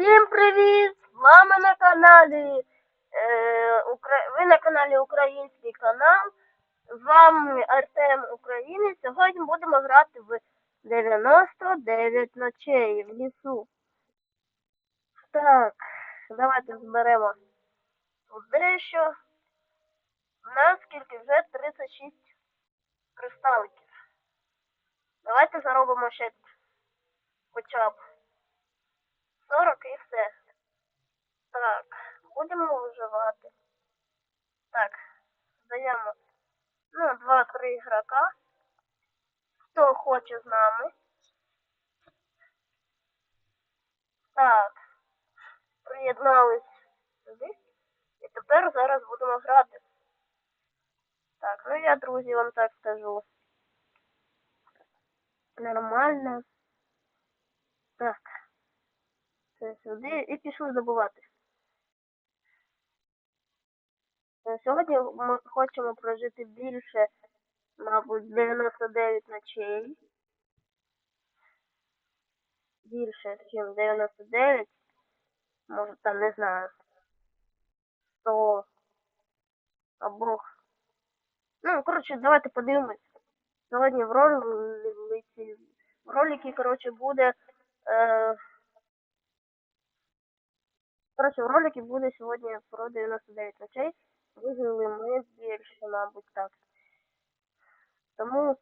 Всім привіт! З вами на каналі е, Укра... ви на каналі Український канал. З вами Артем Українець. Сьогодні будемо грати в 99 ночей в лісу. Так, давайте зберемо дещо. У нас скільки вже 36 кристаликів. Давайте заробимо ще хоча б 40 і все. Так, будемо виживати. Так, даємо ну, 2-3 ігрока. Хто хоче з нами. Так, приєднались сюди. І тепер зараз будемо грати. Так, ну я, друзі, вам так скажу. Нормально. Так. Це сюди і пішли забувати. Е, Сьогодні ми хочемо прожити більше, мабуть, 99 ночей. Більше, ніж 99. Може там, не знаю. 100. Або. Ну, коротше, давайте подивимось. Сьогодні в ролиці, в роликі, коротше, буде. Е, Коротше, в роликі буде сьогодні про 99 ночей. Вижили ми більше, мабуть, так. Тому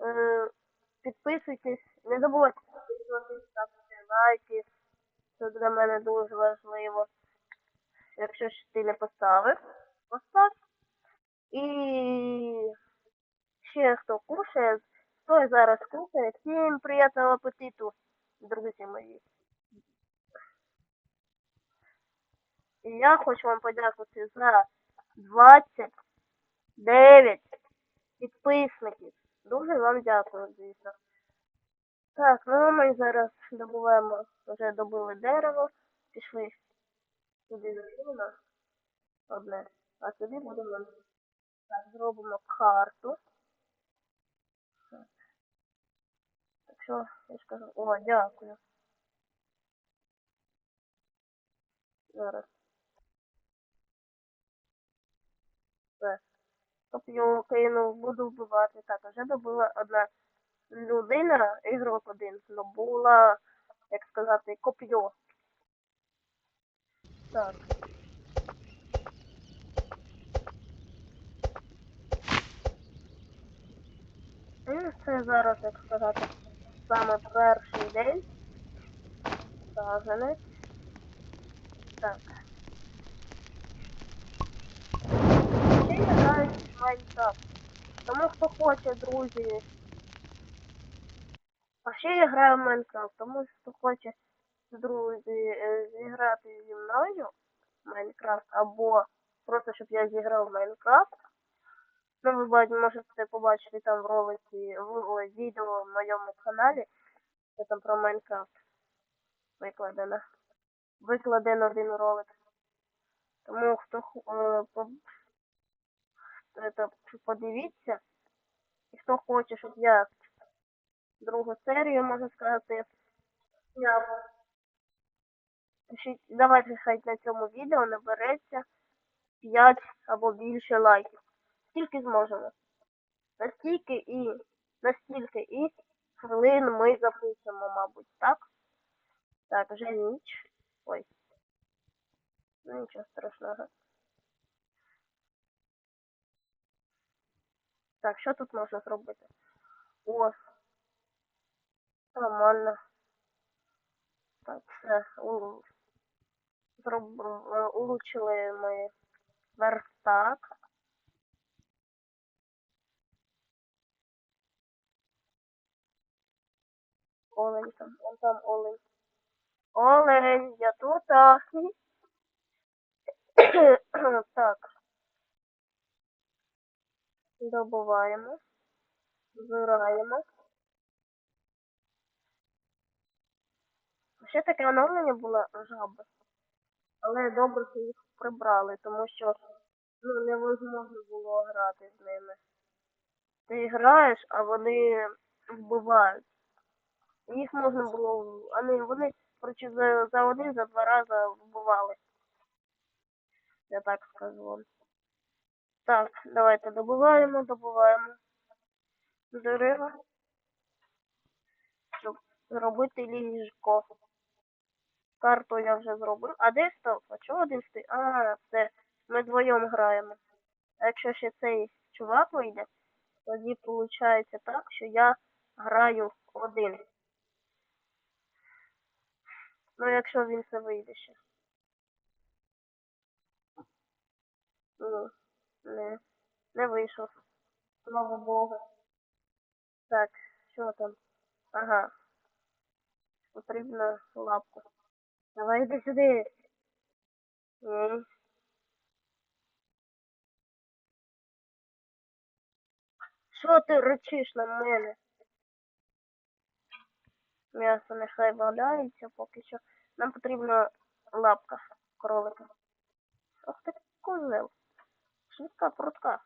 е, підписуйтесь, не забувайте підписуватись, ставити лайки. Це для мене дуже важливо. Якщо ще ти не поставив, постав. І ще хто кушає, хто зараз кушає, всім приємного апетиту, друзі мої. І я хочу вам подякувати за 29 підписників. Дуже вам дякую, звісно. Так, ну ми зараз добуваємо, вже добили дерево, пішли сюди закинемо одне, а сюди будемо так, зробимо карту. Так що, я ж кажу, о, дякую. Зараз. Все. Коп'ю кинув, буду вбивати. Так, вже добула одна людина, ігрок один, добула, як сказати, коп'ю. Так. І це зараз, як сказати, саме перший день. Саженець. Так. Ще я граю в Майнкрафт. Тому хто хоче, друзі. А ще я граю в Майнкрафт, тому хто хоче, друзі, е, зіграти зі мною Майнкрафт, або просто щоб я зіграв в Майнкрафт. Ну, ви бачите, можете побачити там в ролиці, в відео в моєму каналі, це там про Майнкрафт викладено. Викладено один ролик. Тому хто е, это, подивіться, і хто хоче, щоб я другу серію, можна сказати. Пишіть, давайте хай на цьому відео набереться 5 або більше лайків. Скільки зможемо. Настільки і настільки і хвилин ми запишемо, мабуть, так? Так, вже ніч. Ой. Ну нічого страшного. Так, що тут можна зробити? О. Нормально. Так, все. Зроб... е, Улучшили ми верстак. Олень там, он там олень. Олень, я тут. так. Добуваємо. Збираємо. Ще таке оновлення було жаби. Але добре, що їх прибрали, тому що ну, невозможно було грати з ними. Ти граєш, а вони вбивають. Їх можна було. Вони, вони коротше, за, за один, за два рази вбивали. Я так скажу вам. Так, давайте добуваємо, добуваємо дерева. Щоб зробити ліжко. Карту я вже зробив. А де став? А чого один стоїть? А, це ми вдвоєм граємо. А якщо ще цей чувак вийде, тоді виходить так, що я граю один. Ну, якщо він це вийде ще. Не, не вийшов. Слава Богу. Так, що там? Ага. Потрібна лапка. Давай йди сюди. Ні. Що ти речиш на мене? М'ясо нехай валяється поки що. Нам потрібна лапка кролика. Ох ти козел. Швидка прутка.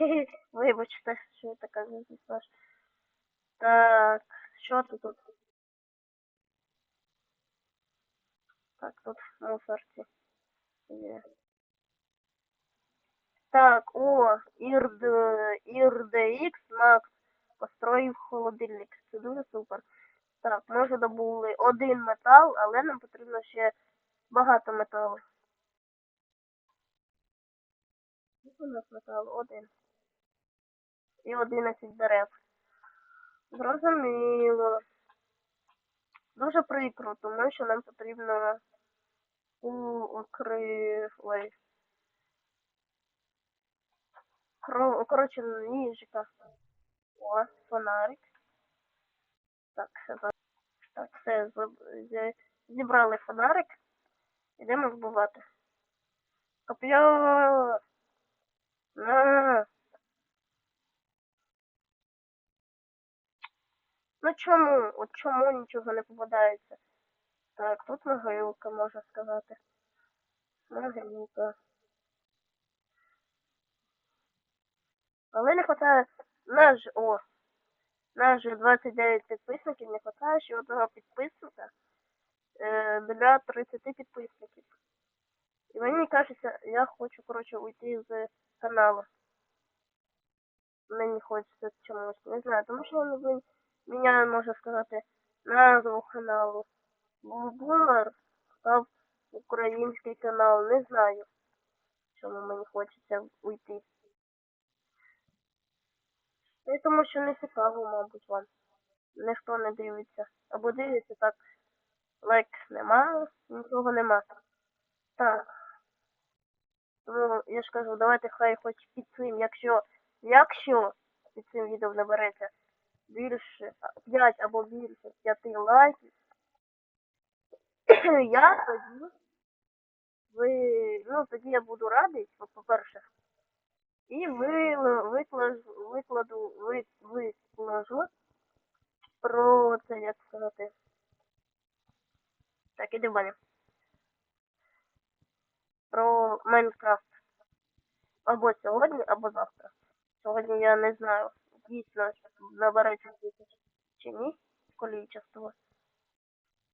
Вибачте, що я така зазнаєш. Так, що ти тут? Так, тут мусорці. Є. Так, о, ІРД, ІРДХ Макс построїв холодильник. Це дуже супер. Так, ми вже добули один метал, але нам потрібно ще багато металу. Скільки нас металу? Один. І 11 дерев. Зрозуміло. Дуже прикро, тому що нам потрібно укри... Ой. Кро... Коротше, ніжка. О, фонарик. Так, все так, все, зібрали фонарик. Йдемо вбивати. Коп'я. Ну чому? От чому нічого не попадається? Так, тут могилка, можна сказати. Могилка. Але не хватає. Наш о. Наш же 29 підписників, не хватає ще одного підписника е, для 30 підписників. І мені кажеться, я хочу, коротше, уйти з каналу. Мені хочеться чомусь, не знаю, тому що він міняє, можна сказати, назву каналу. Бумер став український канал, не знаю, чому мені хочеться уйти. Та тому що не цікаво, мабуть, вам. Ніхто не дивиться. Або дивиться так. Лайк нема, нічого нема. Так. Ну, я ж кажу, давайте хай хоч під цим, якщо, якщо під цим відео набереться більше 5 або більше 5 лайків, я тоді ви, ну тоді я буду радий, по- по-перше, і ви викладу, викладу, ви, викладу про це, як сказати. Так, іди в мене. Про Майнкрафт. Або сьогодні, або завтра. Сьогодні я не знаю, дійсно набереться тисяч чи ні, количество.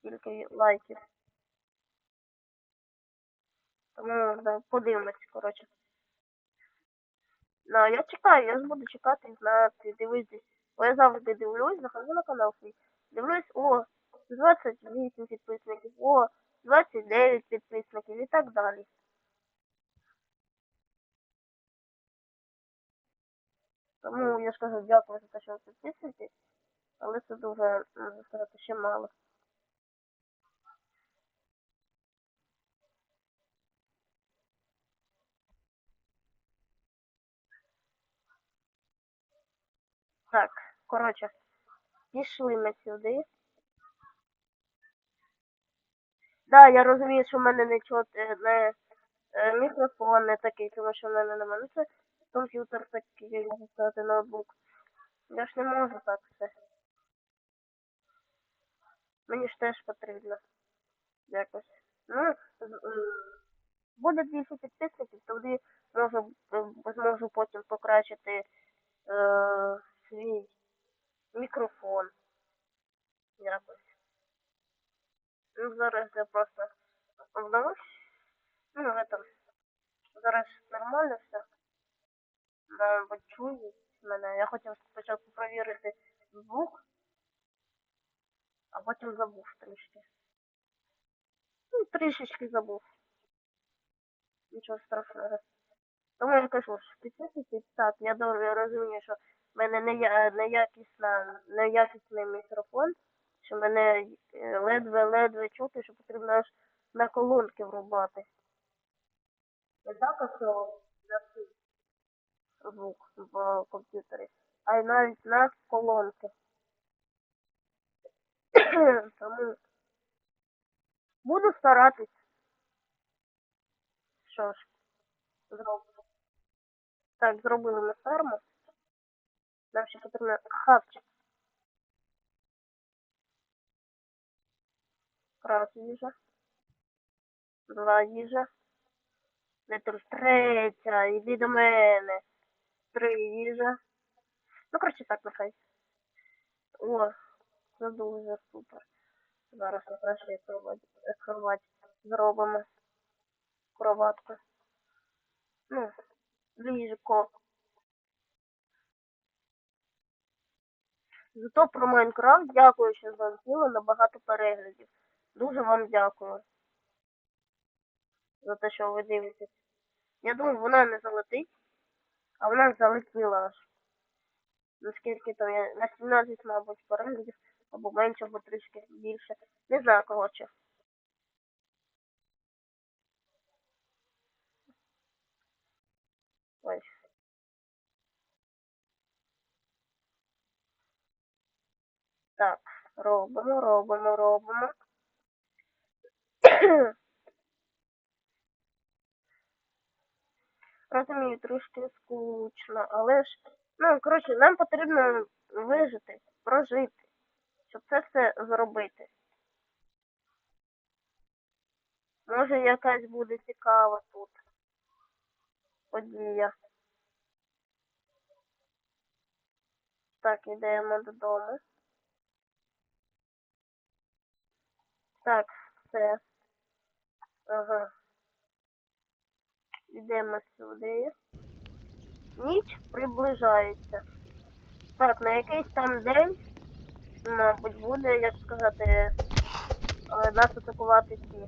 Тільки лайків. Тому да, подивимось, коротше. Ну, я чекаю, я ж буду чекати і знати, дивитись. Бо я завжди дивлюсь, захожу на канал свій. Дивлюсь, о, 28 підписників, о, 29 підписників і так далі. Тому я ж кажу, дякую за те, що ви підписуєтесь, але це дуже, можна сказати, ще мало. Так, коротше, пішли ми сюди. Да, я розумію, що в мене не чути, не е, мікрофон не такий, тому що в мене немає. Ну це комп'ютер такий, можна ноутбук. Я ж не можу так все. Мені ж теж потрібно. Якось. Ну, буде більше підписників, тоді можу, зможу потім покращити е, свій мікрофон. Якось. Ну, зараз я просто вдалося. Ну, в этом. Зараз нормально все. Мабуть, чують мене. Я хотів спочатку провірити звук, а потім забув трішки. Ну, трішечки забув. Нічого страшного. Тому я кажу, що підписуйтесь. Так, я добре розумію, що в мене нея- неякісна, неякісний мікрофон, що мене е, ледве-ледве чути, що потрібно аж на колонки врубати. Не так, що звук в комп'ютері, а й навіть на колонки. Тому буду старатись. Що ж, зробимо. Так, зробили ми ферму. Нам ще потрібно хавчик. Раз їжа. Два їжа. Не третя, іди до мене. Три їжа. Ну, коротше, так нехай. О, це дуже супер. Зараз ми краще кровать, кровать зробимо. Кроватку. Ну, ліжко. Зато про Майнкрафт дякую, що залетіло на багато переглядів. Дуже вам дякую. За те, що ви дивитесь. Я думаю, вона не залетить, а вона залетіла аж. Наскільки там я на 17, мабуть, переглядів, або менше, або трішки більше. Не знаю, коротше. Ось. Так, робимо, робимо, робимо. Розумію, трошки скучно, але ж, ну, коротше, нам потрібно вижити, прожити, щоб це все зробити. Може, якась буде цікава тут подія. Так, йдемо додому. Так, все. Ага. Йдемо сюди. Ніч приближається. Так, на якийсь там день, мабуть, буде, як сказати, е, нас атакувати ці.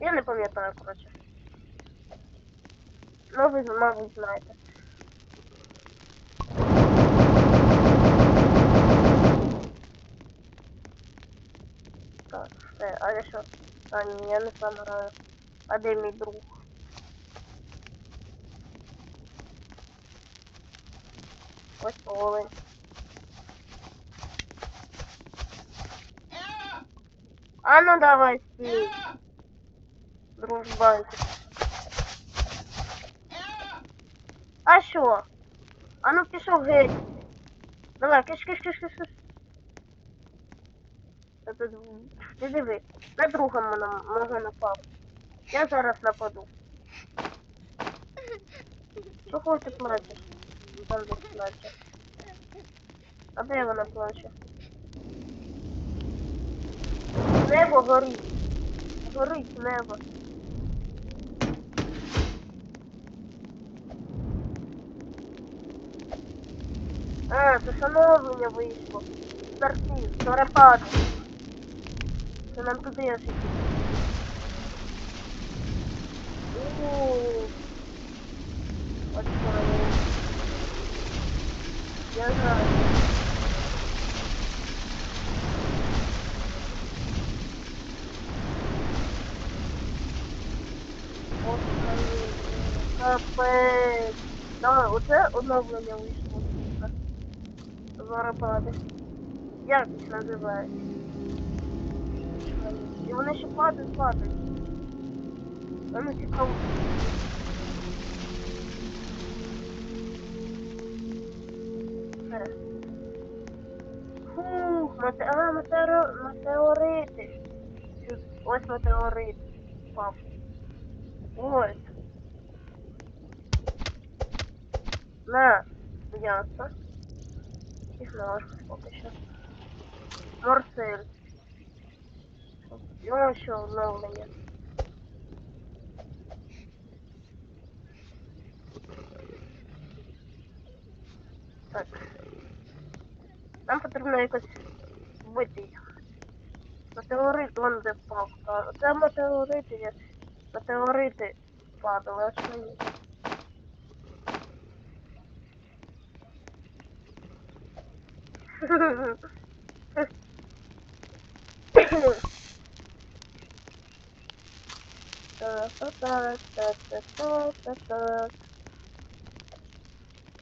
Я не пам'ятаю, коротше. Ну, ви, мабуть, знаєте. Так, все, а я що? А, ні, я не сам. А де мій друг? Ось олень. А ну давай стій. Дружбанчик. А що? А ну пішов геть. Давай, киш, киш, киш, киш, киш. Та тут, Ти диви, на друга мене мого напав. Я зараз нападу. Чого ти плачеш? Там десь плаче. А де вона плаче? Небо горить. Горить небо. А, це встановлення вийшло. Старти, зорепади. Це нам туди аж іти. Я знаю. Капець. Да, оце оновлення вийшло. Зорепади. Як їх називають? І вони ще падають, падають. А ну цікаво. Все. Фух, мете... а, метеоро... метеорити. Ось метеорит впав. Ось. На, м'ясо. Ігнор поки що. Морсель. Йому що оновлення. Так. Нам потрібно якось вбити їх. Метеорит вон де папка. Це метеорити є. Метеорити падали, а що є? Так, так, так, так, так, так, так, так. Ай-яй-яй-яй.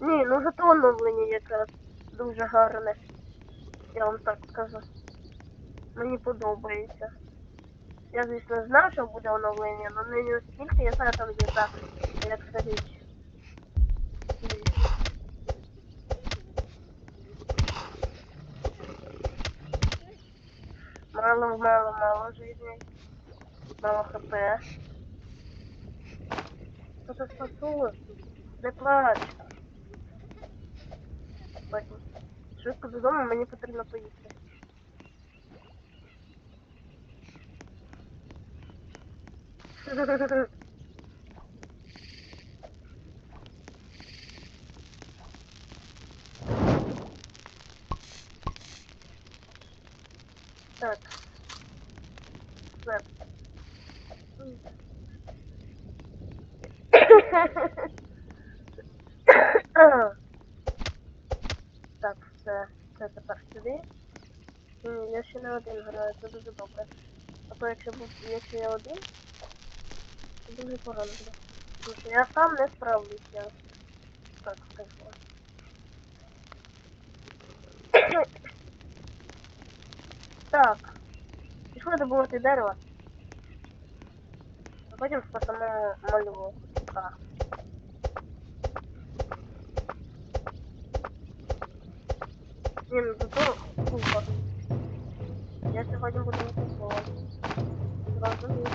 Ні, ну зато оновлення якраз дуже гарне. Я вам так скажу. Мені подобається. Я, звісно, знав, що буде оновлення, але не настільки, я знаю, там є так, як річ. Мало, мало, мало жизней. Мало хп. Що ти спасу? Не плач. Потім. Швидко додому, мені потрібно поїсти. А то якщо був, якщо я один, це дуже погано буде. Тому що я сам не справлюсь, я так скажу. Так. Пішли добувати дерево. А потім спасемо малюка. Ні, ну зато купа. Я сьогодні буду купувати. Зрозумів.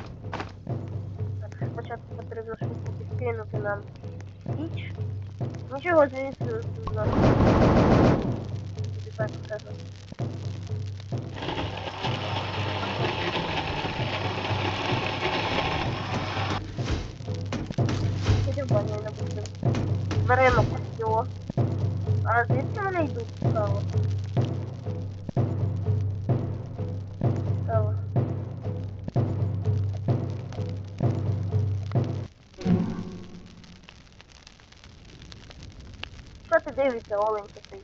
Так, спочатку потрібно підкинути нам піч. Нічого звідси за. Тобі так скажу. Беремо костюм. А звідки вони йдуть цікаво? Ти?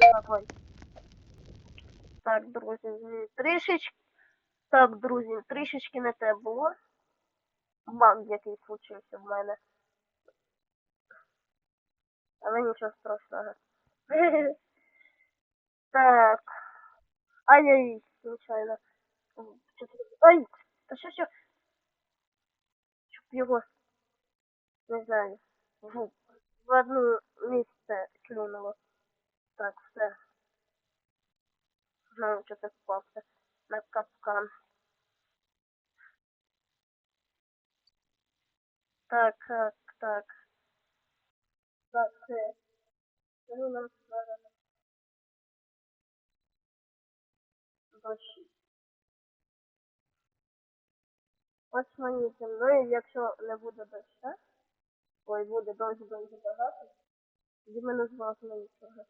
Так, ой. Так, друзі, трішечки. Так, друзі, трішечки не те було. Баг який случився в мене. Але нічого страшного. Ай-яй, случайно. Ай, да все, все. Чтоб его, не знаю, в, в одно место клюнуло. Так, все. Нам что-то впался на капкан. Так, так, так. Так, все. Ну, нам надо 106. Ось мені мною, якщо не буде доща, ой, буде дощ дуже багато, тоді мене зважно нічого.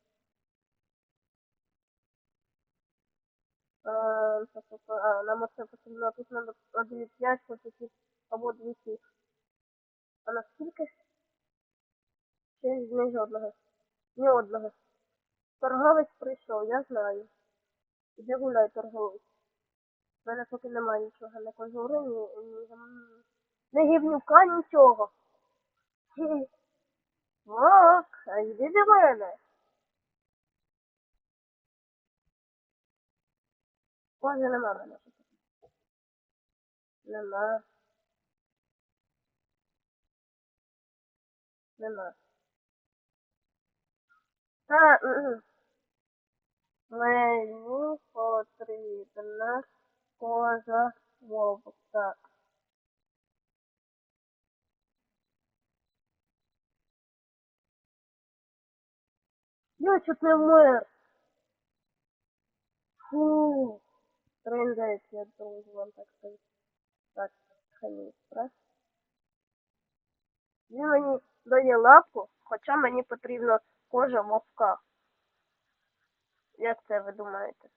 А, нам оце потрібно, тут треба 2,5, хоч якісь або 2,7. А наскільки? Ще ні жодного. Ні одного. Торговець прийшов, я знаю. Іди гуляй, торговець. У мене поки немає нічого, не кожури, ні, ні, ні гівнюка, нічого. Вок, а йди до мене. Може нема мене. Нема. Нема. Та. Мені потрібна кожа, вовка. Я чуть не вмер. Фу. Трендець, я должен вам так сказати. Так, хаміть, раз. Він мені дає лапку, хоча мені потрібна кожа вовка. Як це ви думаєте?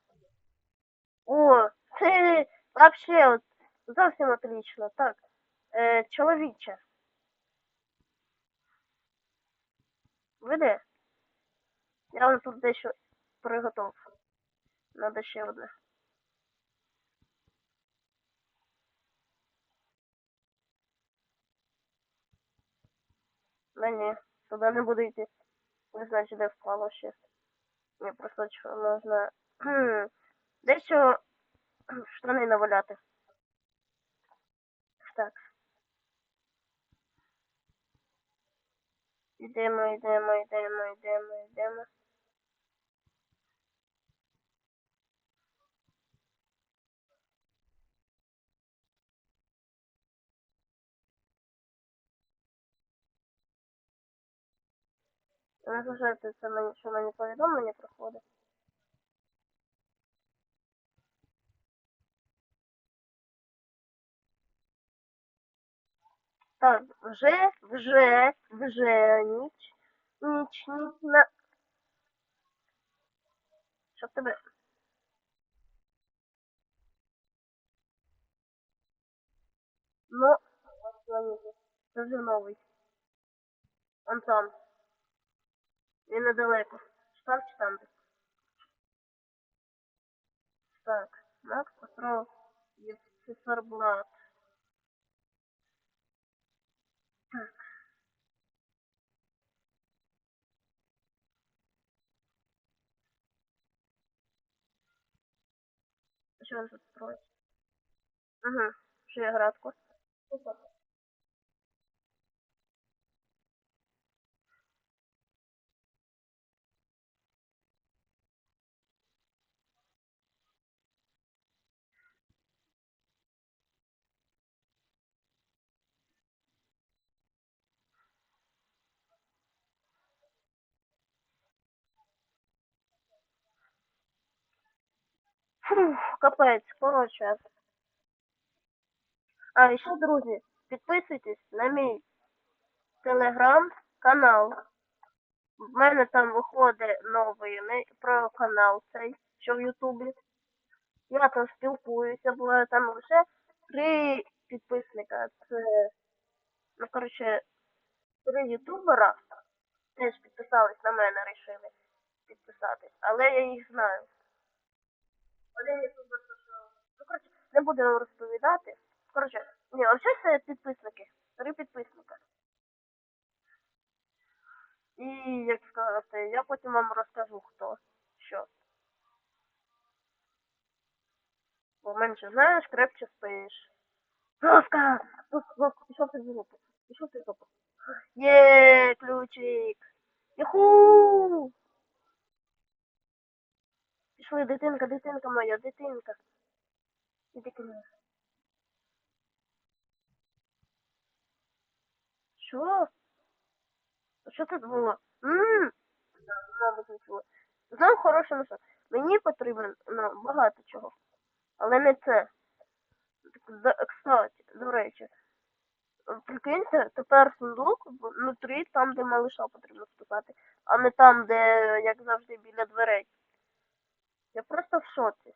О, це вообще от, зовсім отлично. Так, е, чоловіче. Ви де? Я вам тут дещо приготував. Надо ще одне. Да ні, туди не буду йти. Не знаю, де впало ще. Ні, просто можна дещо кхм, штани наваляти. Так. Йдемо, йдемо, йдемо, йдемо, йдемо. Не зважайте, це мені, що мені повідомлення приходить. Так, вже, вже, вже ніч, ніч, ніч на... Що в тебе? Ну, це вже новий. Он там. Він недалеко. Там, чи там? Так, Макс Петров є циферблат. Так. Що він тут строїть? Угу, ще є градку. Супер. Фух, капець, коротше. А, ще, друзі, підписуйтесь на мій телеграм-канал. В мене там виходить новий про канал цей, що в Ютубі. Я там спілкуюся, буває там лише три підписника. Це, ну, коротше, три ютубера теж підписались на мене, рішили підписатись. Але я їх знаю. Один ютубер, що... Ну, коротше, не буду вам розповідати. Коротше, ні, взагалі це підписники. Три підписника. І, як сказати, я потім вам розкажу, хто що. Бо менше знаєш, крепче спиш. Жорстко! Пішов ти в жопу. Пішов ти в жопу. Є, ключик. Юху! Пішли, дитинка, дитинка моя, дитинка. Іди ко мне. Що? Що тут було? Ммм. Мабуть, не чула. Знов хороше ну. Мені потрібно багато чого. Але не це. Кстати, до речі. Прикиньте, тепер сундук внутрі, там, де малиша потрібно вступати, а не там, де, як завжди, біля дверей. Я просто в шоці.